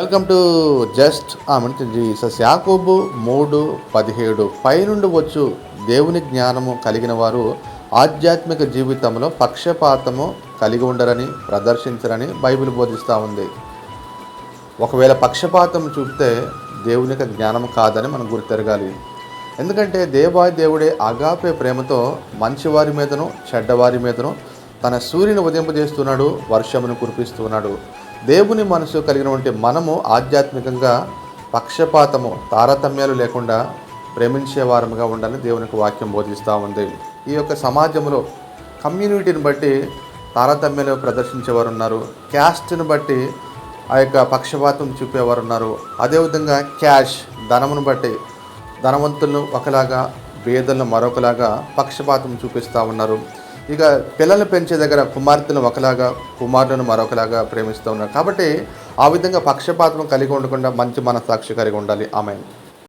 Welcome to just ఆమె Jesus యాకోబు మూడు పదిహేడు పైనుండి వచ్చు దేవుని జ్ఞానము కలిగిన వారు ఆధ్యాత్మిక జీవితంలో పక్షపాతము కలిగి ఉండరని ప్రదర్శించరని బైబిల్ బోధిస్తూ ఉంది. ఒకవేళ పక్షపాతం చూపితే దేవుని యొక్క జ్ఞానం కాదని మనం గుర్తెరగాలి ఎందుకంటే దేవాది దేవుడే అగాపే ప్రేమతో మంచివారి మీదను చెడ్డవారి మీదను తన సూర్యుని ఉదయింపజేస్తున్నాడు వర్షమును కురిపిస్తున్నాడు. దేవుని మనసు కలిగినటువంటి మనము ఆధ్యాత్మికంగా పక్షపాతము తారతమ్యాలు లేకుండా ప్రేమించేవారముగా ఉండాలని దేవునికి వాక్యం బోధిస్తూ ఉంది. ఈ యొక్క సమాజంలో కమ్యూనిటీని బట్టి తారతమ్యాలు ప్రదర్శించేవారు ఉన్నారు క్యాస్ట్ని బట్టి ఆ యొక్క పక్షపాతం చూపేవారు ఉన్నారు అదేవిధంగా క్యాష్ ధనమును బట్టి ధనవంతులను ఒకలాగా పేదలను మరొకలాగా పక్షపాతం చూపిస్తూ ఉన్నారు. ఇక పిల్లల్ని పెంచే దగ్గర కుమార్తెను ఒకలాగా కుమారులను మరొకలాగా ప్రేమిస్తూ ఉన్నారు. కాబట్టి ఆ విధంగా పక్షపాతం కలిగి ఉండకుండా మంచి మనసాక్షి కలిగి ఉండాలి. ఆమె